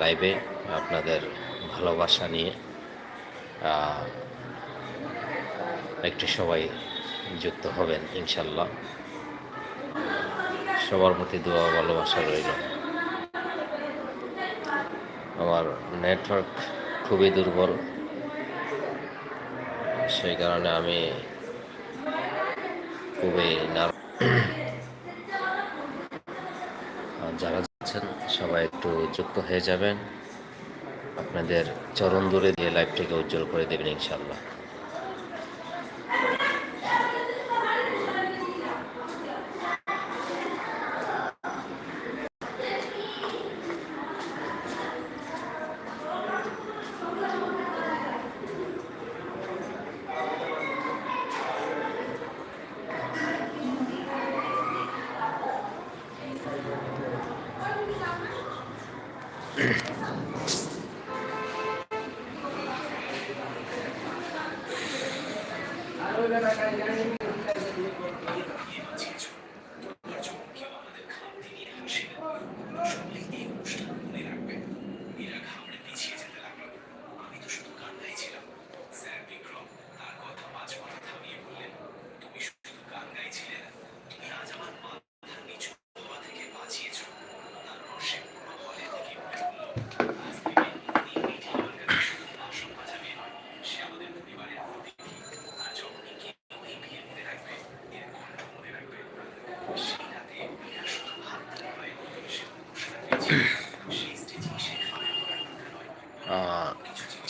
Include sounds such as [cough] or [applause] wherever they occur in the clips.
লাইভে আপনাদের ভালোবাসা নিয়ে একটু সবাই যুক্ত হবেন, ইনশাল্লাহ। সবার প্রতি দোয়া ভালোবাসা রইল। আমার নেটওয়ার্ক খুবই দুর্বল। সেই কারণে আমি খুবই [clears throat] যারা যাচ্ছেন সবাই একটু যুক্ত হয়ে যাবেন। আপনাদের চরণ দূরে দিয়ে লাইভটিকে উজ্জ্বল করে দেবেন ইনশাল্লাহ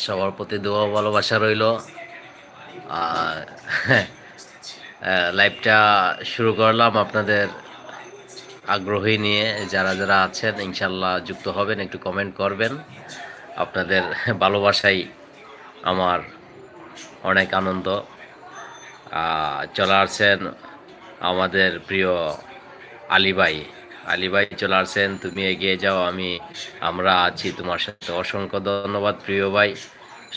সবার প্রতি দোয়া ভালোবাসা রইল। আর [laughs] লাইভটা শুরু করলাম আপনাদের আগ্রহী নিয়ে। যারা যারা আছেন ইনশাল্লাহ যুক্ত হবেন, একটু কমেন্ট করবেন। আপনাদের [laughs] ভালোবাসাই আমার অনেক আনন্দ। চলে আসছেন আমাদের প্রিয় আলী ভাই। আলী ভাই চলে আসছেন, তুমি এগিয়ে যাও, আমি, আমরা আছি তোমার সাথে। অসংখ্য ধন্যবাদ প্রিয় ভাই।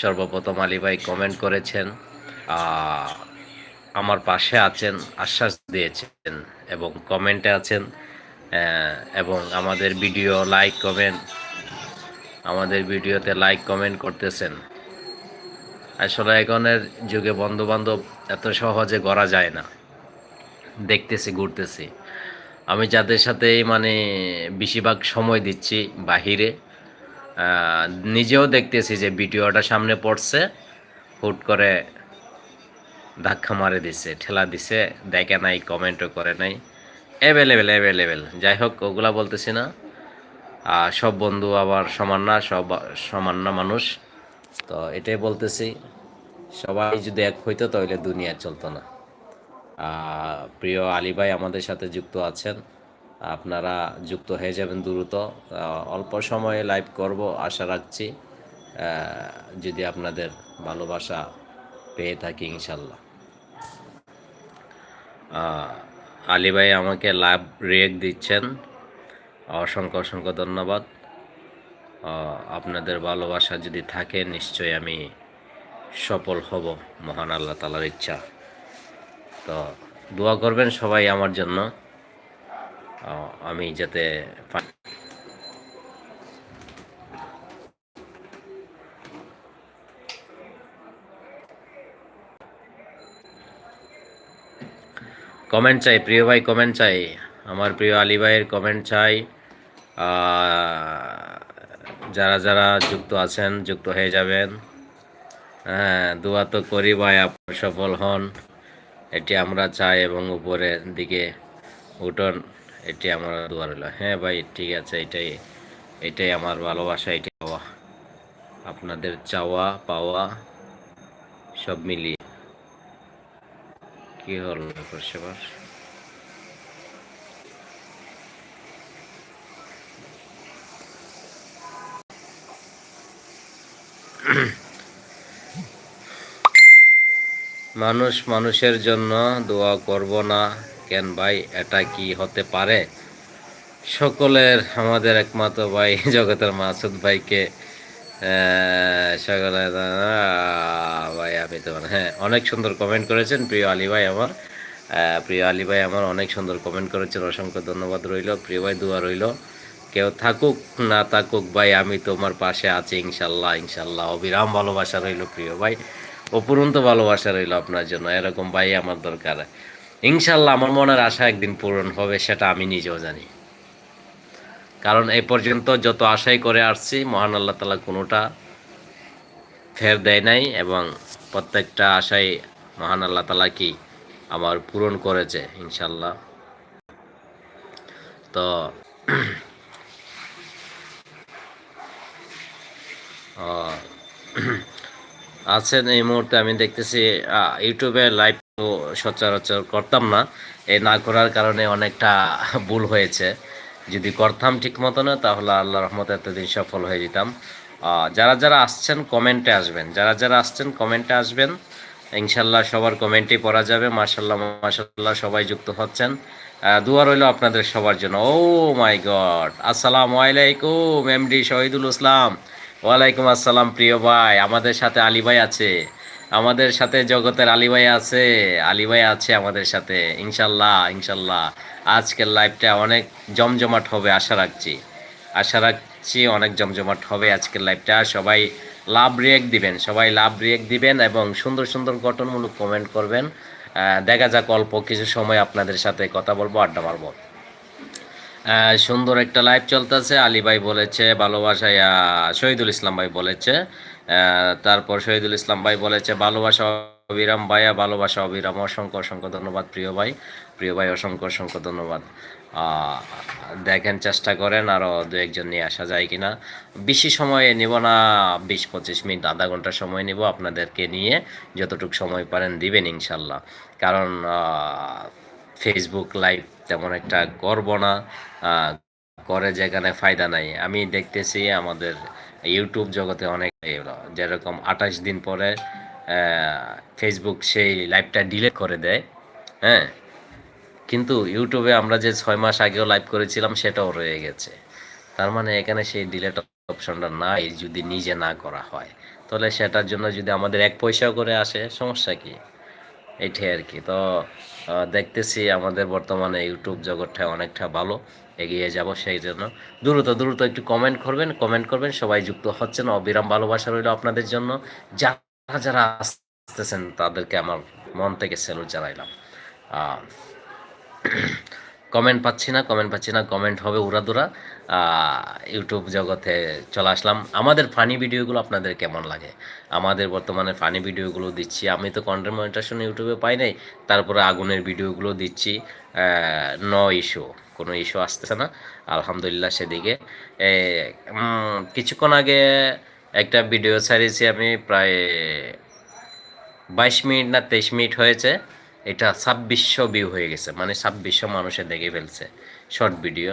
সর্বপ্রথম আলী ভাই কমেন্ট করেছেন আমার পাশে আছেন, আশ্বাস দিয়েছেন এবং কমেন্টে আছেন এবং আমাদের ভিডিও লাইক কমেন্ট আমাদের ভিডিওতে লাইক কমেন্ট করতেছেন। আসলে এখনের যুগে বন্ধু বান্ধব এত সহজে গড়া যায় না। দেখতেছি, ঘুরতেছি। আমি যাদের সাথে মানে বেশিরভাগ সময় দিচ্ছি বাহিরে নিজেও দেখতেছি যে ভিডিওটা সামনে পড়ছে। হুট করে ধাক্কা মারে দিছে, ঠেলা দিছে, দেখে নাই, কমেন্টও করে নাই। অ্যাভেলেবেল অ্যাভেলেবেল যাই হোক, ওগুলা বলতেছি না। আর সব বন্ধু আবার সমান না, সব সমান না মানুষ। তো এটাই বলতেছি, সবাই যদি এক হইতো তাহলে দুনিয়া চলতো না। প্রিয় আলী ভাই আমাদের সাথে যুক্ত আছেন। আপনারা যুক্ত হয়ে যাবেন দ্রুত। অল্প সময়ে লাইভ করব, আশা রাখছি। যদি আপনাদের ভালোবাসা পেয়ে থাকি ইনশাল্লাহ। আলী ভাই আমাকে লাইভ রিয়েক্ট দিচ্ছেন। অসংখ্য অসংখ্য ধন্যবাদ। আপনাদের ভালোবাসা যদি থাকে, নিশ্চয়ই আমি সফল হব, মহান আল্লাহ তালার ইচ্ছা। তো, দোয়া করবেন সবাই আমার জন্য। আমি যাতে কমেন্ট চাই, প্রিয় ভাই কমেন্ট চাই। আমার প্রিয় আলী ভাইয়ের কমেন্ট চাই। যারা যারা যুক্ত আছেন, যুক্ত হয়ে যাবেন। হ্যাঁ দোয়া তো করি ভাই আপনার সফল হন। এটি আমরা চাই এবং উপরের দিকে উঠন। এটি আমার দোয়া রইল। হ্যাঁ ভাই, ঠিক আছে, এটাই এটাই আমার ভালোবাসা, এটাই পাওয়া আপনাদের চাওয়া, পাওয়া, সব মিলিয়ে। কি হলো সেবার? মানুষ মানুষের জন্য দোয়া করব না। কেন ভাই? এটা কি হতে পারে? সকলের, আমাদের একমাত্র ভাই, [laughs] জগতের মাসুদ ভাইকে সকলে ভাই আমি তো হ্যাঁ অনেক সুন্দর কমেন্ট করেছেন প্রিয় আলী ভাই আমার। প্রিয় আলী ভাই আমার অনেক সুন্দর কমেন্ট করেছেন, অসংখ্য ধন্যবাদ রইল। প্রিয় ভাই, দোয়া রইল। কেউ থাকুক, না থাকুক ভাই, আমি তোমার পাশে আছি, ইনশাল্লাহ ইনশাল্লাহ। অবিরাম ভালোবাসা রইল প্রিয় ভাই। অপুরন্ত ভালোবাসা রইল আপনার জন্য। এরকম ভাই আমার দরকার। ইনশাল্লাহ আমার মনের আশা একদিন পূরণ হবে, সেটা আমি নিজেও জানি। কারণ এই পর্যন্ত যত আশাই করে আসছি, মহান আল্লাহ তালা কোনোটা ফের দেয় নাই এবং প্রত্যেকটা আশাই মহান আল্লাহ তালা কি আমার পূরণ করেছে, ইনশাল্লাহ। তো আছেন এই মুহূর্তে আমি দেখতেছি ইউটিউবে লাইভ সচরাচর করতাম না। এই না করার কারণে অনেকটা ভুল হয়েছে। যদি করতাম ঠিক মতো না তাহলে আল্লাহ রহমতে এতদিন সফল হয়ে যেতাম। যারা যারা আসছেন কমেন্টে আসবেন। যারা যারা আসছেন কমেন্টে আসবেন। ইনশাল্লাহ সবার কমেন্টে পড়া যাবে। মার্শাল্লাহ মার্শাল্লাহ সবাই যুক্ত হচ্ছেন। আহ, দোয়া রইল আপনাদের সবার জন্য। Oh my God! আসসালামু আলাইকুম এমডি শহীদুল ইসলাম। ওয়ালাইকুম আসসালাম প্রিয় ভাই। আমাদের সাথে আলী ভাই আছে। আমাদের সাথে জগতের আলী ভাই আছে, আলী ভাই আছে আমাদের সাথে। ইনশাল্লাহ ইনশাল্লাহ। আজকের লাইভটা অনেক জমজমাট হবে, আশা রাখছি। আশা রাখছি অনেক জমজমাট হবে আজকের লাইভটা সবাই লাভ রিয়েক্ট দিবেন, সবাই লাভ রিয়েক্ট দিবেন এবং সুন্দর সুন্দর গঠনমূলক কমেন্ট করবেন। দেখা যাক অল্প কিছু সময় আপনাদের সাথে কথা বলব, আড্ডা মারবো। সুন্দর একটা লাইভ চলতেছে। আলী ভাই বলেছে, ভালোবাসায় শহীদুল ইসলাম ভাই বলেছে তারপর শহীদুল ইসলাম ভাই বলেছে, ভালোবাসা অবিরাম ভাইয়া, ভালোবাসা অবিরাম। অসংখ্য অসংখ্য ধন্যবাদ প্রিয় ভাই। প্রিয় ভাই, অসংখ্য অসংখ্য ধন্যবাদ। দেখেন, চেষ্টা করেন আরও দু একজন নিয়ে আসা যায় কিনা। বেশি সময় নেব না, বিশ পঁচিশ মিনিট, আধা ঘণ্টা সময় নেব আপনাদেরকে নিয়ে। যতটুকু সময় পারেন দিবেন, ইনশাল্লাহ। কারণ ফেসবুক লাইভ তেমন একটা করব না। করে যেখানে ফায়দা নাই। আমি দেখতেছি আমাদের ইউটিউব জগতে অনেক যেরকম আঠাশ দিন পরে ফেসবুক সেই লাইভটা ডিলিট করে দেয় হ্যাঁ? কিন্তু ইউটিউবে আমরা যে ছয় মাস আগেও লাইভ করেছিলাম, সেটাও রয়ে গেছে। তার মানে এখানে সেই ডিলেট অপশনটা নাই যদি নিজে না করা হয়। তাহলে সেটার জন্য যদি আমাদের এক পয়সাও করে আসে, সমস্যা কি? এটাই আর কি। তো দেখতেছি আমাদের বর্তমানে ইউটিউব জগৎটা অনেকটা ভালো। এগিয়ে যাব সেই জন্য। দ্রুত দ্রুত একটু কমেন্ট করবেন কমেন্ট করবেন, সবাই যুক্ত হচ্ছেন। অবিরাম ভালোবাসা রইল আপনাদের জন্য। যারা যারা আসতেছেন, তাদেরকে আমার মন থেকে স্যালুট জানাইলাম। কমেন্ট পাচ্ছি না কমেন্ট পাচ্ছি না কমেন্ট হবে উড়াদুরা ইউটিউব জগতে চলে আসলাম। আমাদের ফানি ভিডিওগুলো আপনাদের কেমন লাগে? আমাদের বর্তমানে ফানি ভিডিওগুলো দিচ্ছি। আমি তো কন্টেন্ট ইউটিউবে পাই নাই। তারপরে আগুনের ভিডিওগুলো দিচ্ছি। ন ইস্যু কোনো ইস্যু আসতেছে না। আলহামদুলিল্লাহ সেদিকে। কিছুক্ষণ আগে একটা ভিডিও ছাড়িয়েছি আমি, প্রায় বাইশ মিনিট না তেইশ মিনিট হয়েছে। এটা ছাব্বিশশো ভিউ হয়ে গেছে মানে ছাব্বিশশো মানুষে দেখে ফেলছে শর্ট ভিডিও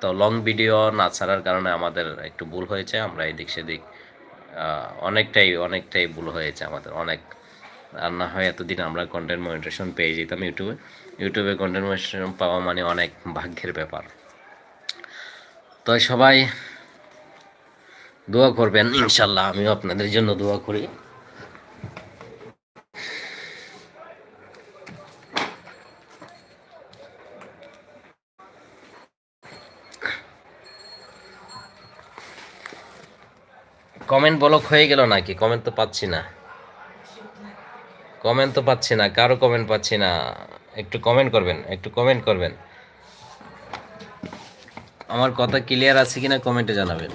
তো লং ভিডিও না ছাড়ার কারণে আমাদের একটু ভুল হয়েছে, আমরা এদিক সেদিক অনেকটাই অনেকটাই ভুল হয়েছে আমাদের, অনেক আর না হয় এতদিন আমরা কন্টেন্ট মনিটেশন পেয়ে যেতাম ইউটিউবে। ইউটিউবে কন্টেন্ট মনিটেশন পাওয়া মানে অনেক ভাগ্যের ব্যাপার। তো সবাই দোয়া করবেন, ইনশাল্লাহ আমিও আপনাদের জন্য দোয়া করি। কমেন্ট ব্লক হয়ে গেল নাকি? কমেন্ট তো পাচ্ছি না। কমেন্ট তো পাচ্ছি না, কারও কমেন্ট পাচ্ছি না। একটু কমেন্ট করবেন, একটু কমেন্ট করবেন। আমার কথা ক্লিয়ার আছে কিনা কমেন্টে জানাবেন।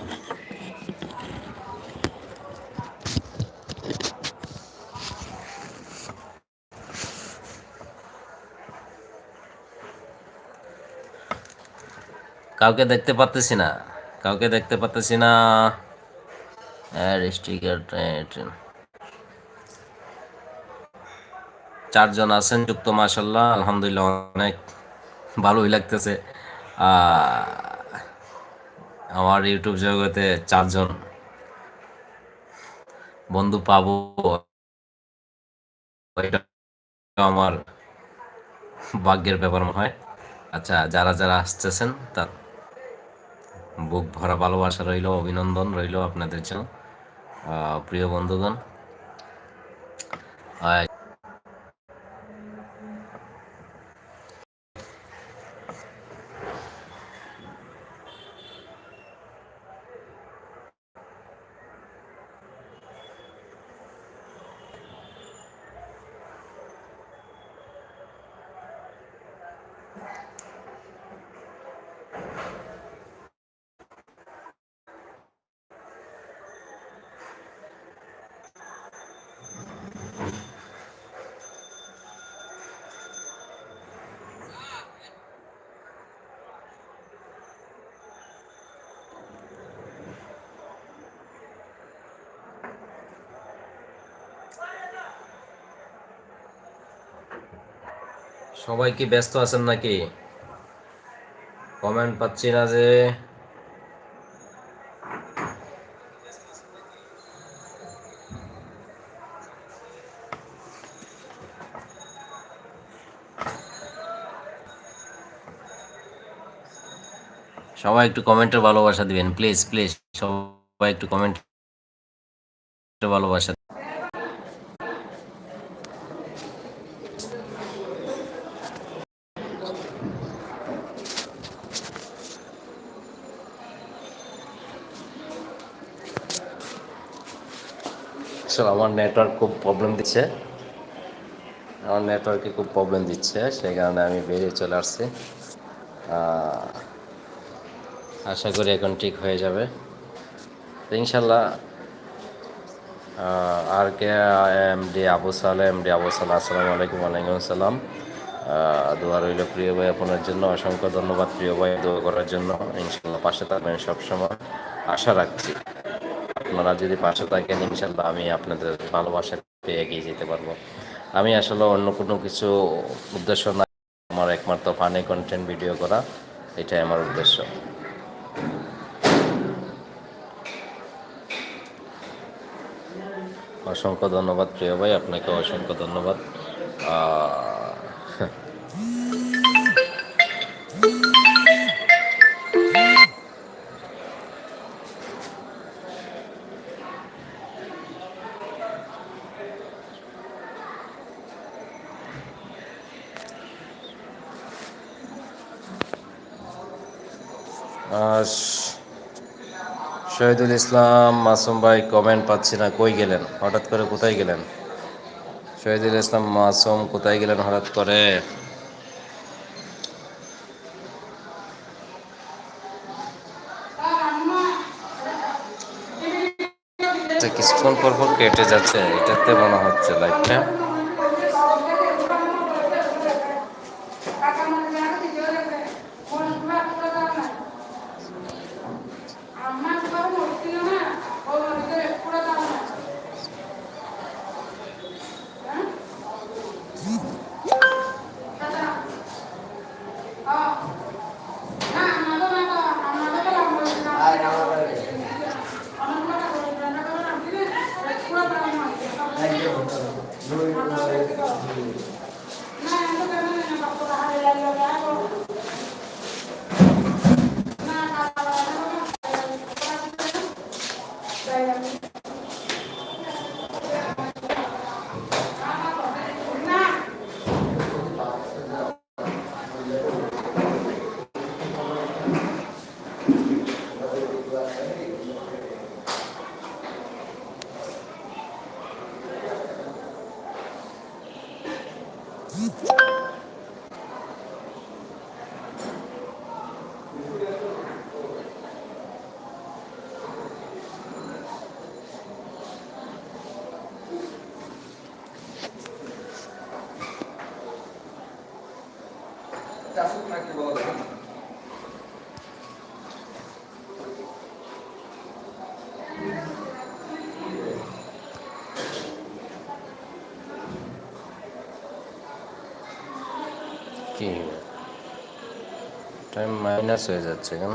কাউকে দেখতে পারতেছি না, কাউকে দেখতে পারতেছি না। আর স্টিকার ট্রেন। চারজন আছেন যুক্ত মাসাল্লাহ আলহামদুলিল্লাহ অনেক ভালোই লাগতেছে। আমার ইউটিউব জগতে চারজন বন্ধু পাবো। আমার ভাগ্যের ব্যাপার মনে হয়। আচ্ছা যারা যারা আসতেছেন, তার বুক ভরা ভালোবাসা রইল, অভিনন্দন রইল আপনাদের জন্য। প্রিয় বন্ধুগণ সবাই কি ব্যস্ত আছেন নাকি? কমেন্ট পাচ্ছি না যে। সবাই একটু কমেন্টে ভালোবাসা দিবেন, প্লিজ প্লিজ। সবাই একটু কমেন্ট ভালোবাসা আসলে আমার নেটওয়ার্ক খুব প্রবলেম দিচ্ছে। আমার নেটওয়ার্কে খুব প্রবলেম দিচ্ছে, সেই কারণে আমি বেরিয়ে চলে আসছি। আশা করি এখন ঠিক হয়ে যাবে। ইনশাল্লাহ আর কে, M D Abu Saleh M D Abu সাল্লাহ আসসালামু আলাইকুম, ওয়ালাইকুম আসসালাম। দোয়া রইল প্রিয় ভাই আপনার জন্য, অসংখ্য ধন্যবাদ প্রিয় ভাই, দোয়া করার জন্য। ইনশাল্লাহ পাশে থাকবেন সবসময়। আশা রাখছি। আপনারা যদি পাশে থাকেন ইনশাল্লাহ আমি আপনাদের ভালোবাসা পেয়ে এগিয়ে যেতে পারব। আমি আসলে অন্য কোনো কিছু উদ্দেশ্য না, আমার একমাত্র ফানি কন্টেন্ট ভিডিও করা, এটাই আমার উদ্দেশ্য। অসংখ্য ধন্যবাদ প্রিয় ভাই আপনাকে অসংখ্য ধন্যবাদ। শহীদুল ইসলাম মাসুম ভাই কমেন্ট পাচ্ছি না কই গেলেন? হঠাৎ করে কোথায় গেলেন? শহীদুল ইসলাম মাসুম কোথায় গেলেন হঠাৎ করে? আচ্ছা, কিছুক্ষণ পর পর কেটে যাচ্ছে এটাতে মনে হচ্ছে লাইফটা No, no, no, no, no, time minus হয়ে যাচ্ছে কেন?